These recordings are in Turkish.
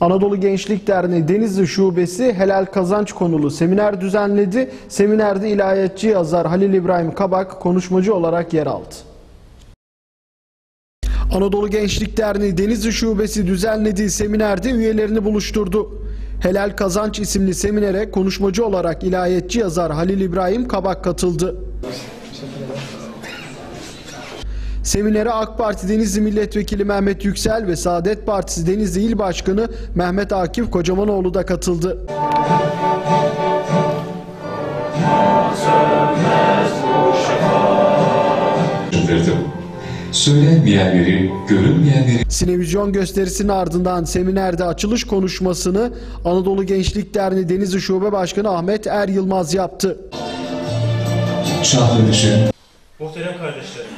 Anadolu Gençlik Derneği Denizli Şubesi helal kazanç konulu seminer düzenledi. Seminerde ilahiyatçı yazar Halil İbrahim Kabak konuşmacı olarak yer aldı. Anadolu Gençlik Derneği Denizli Şubesi düzenlediği seminerde üyelerini buluşturdu. Helal Kazanç isimli seminere konuşmacı olarak ilahiyatçı yazar Halil İbrahim Kabak katıldı. Seminere AK Parti Denizli Milletvekili Mehmet Yüksel ve Saadet Partisi Denizli İl Başkanı Mehmet Akif Kocamanoğlu da katıldı. Söylenmeyenleri, görünmeyenleri Sinevizyon gösterisinin ardından seminerde açılış konuşmasını Anadolu Gençlik Derneği Denizli Şube Başkanı Ahmet Er Yılmaz yaptı. çağrılışı, Muhterem kardeşlerim,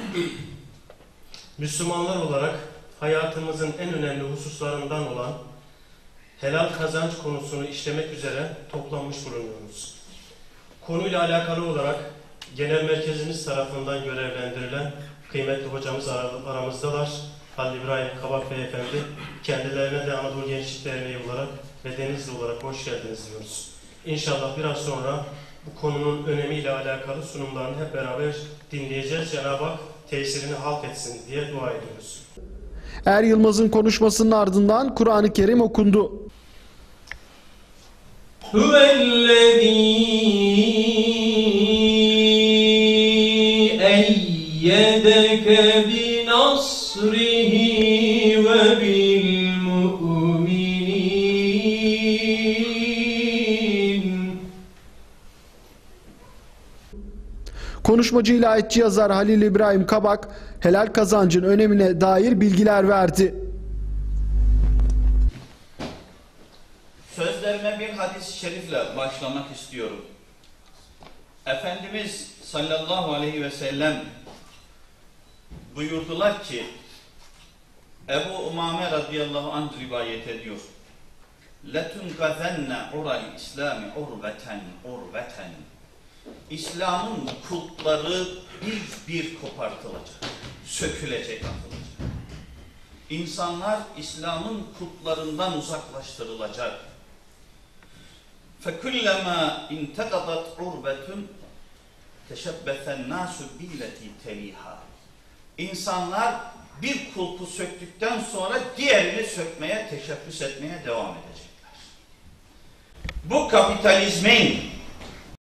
Müslümanlar olarak hayatımızın en önemli hususlarından olan helal kazanç konusunu işlemek üzere toplanmış bulunuyoruz. Konuyla alakalı olarak genel merkezimiz tarafından görevlendirilen kıymetli hocamız ara- aramızdalar. Halil İbrahim Kabak Beyefendi. Kendilerine de Anadolu Gençlik Derneği olarak ve Denizli olarak hoş geldiniz diyoruz. İnşallah biraz sonra bu konunun önemiyle alakalı sunumlarını hep beraber dinleyeceğiz. Cenab-ı Hak tesirini halk etsin diye dua ediyoruz. Er Yılmaz'ın konuşmasının ardından Kur'an-ı Kerim okundu. eyyedeke bi ve bi Konuşmacı ilahiyatçı yazar Halil İbrahim Kabak helal kazancın önemine dair bilgiler verdi. Sözlerime bir hadis-i şerifle başlamak istiyorum. Efendimiz sallallahu aleyhi ve sellem buyurdular ki Ebu Umame radıyallahu anh rivayet ediyor. لَتُنْقَذَنَّ عُرَى الْاِسْلَامِ عُرْوَةً عُرْوَةً İslam'ın kulpları bir bir kopartılacak, sökülecek, atılacak. İnsanlar İslam'ın kulplarından uzaklaştırılacak. فَكُلَّمَا اِنْتَقَضَتْ عُرْبَةٌ تَشَبَّثَ النَّاسُ بِالَّتِي تَلِيهَا İnsanlar bir kulpu söktükten sonra diğerini sökmeye, teşebbüs etmeye devam edecekler. Bu kapitalizmin